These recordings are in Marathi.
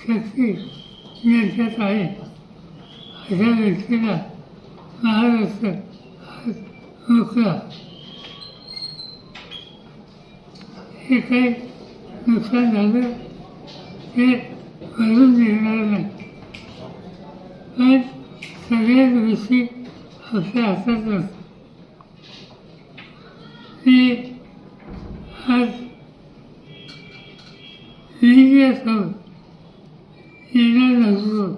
शक्ती ज्यांच्यात आहे अशा व्यक्तीला महाराष्ट्र मोकळा हे काही नुकसान झालं ते भरून निघणार नाही पण सगळ्याच गोष्टी आपल्या हातात नसतात मी आज मीडियासमोर येणार नसतो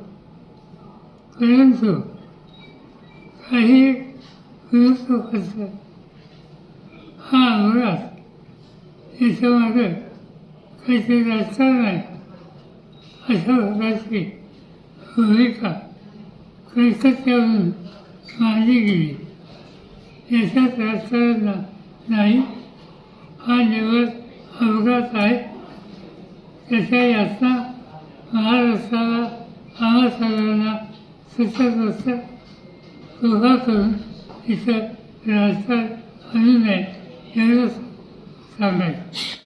परंतु काही विरुद्ध पक्षात हा अनुराग याच्यामध्ये काहीतरी रचना नाही अशा प्रकारची भूमिका कलकत्त्यावरून मांडली गेली. याच्यात राजकारण नाही. हा निवड अपघात आहे. त्याच्या यातना महाराष्ट्राला आम्हा सगळ्यांना सतत सतत उभा करून इथं राजकारण आणू नाही एवढंच सांगायचं.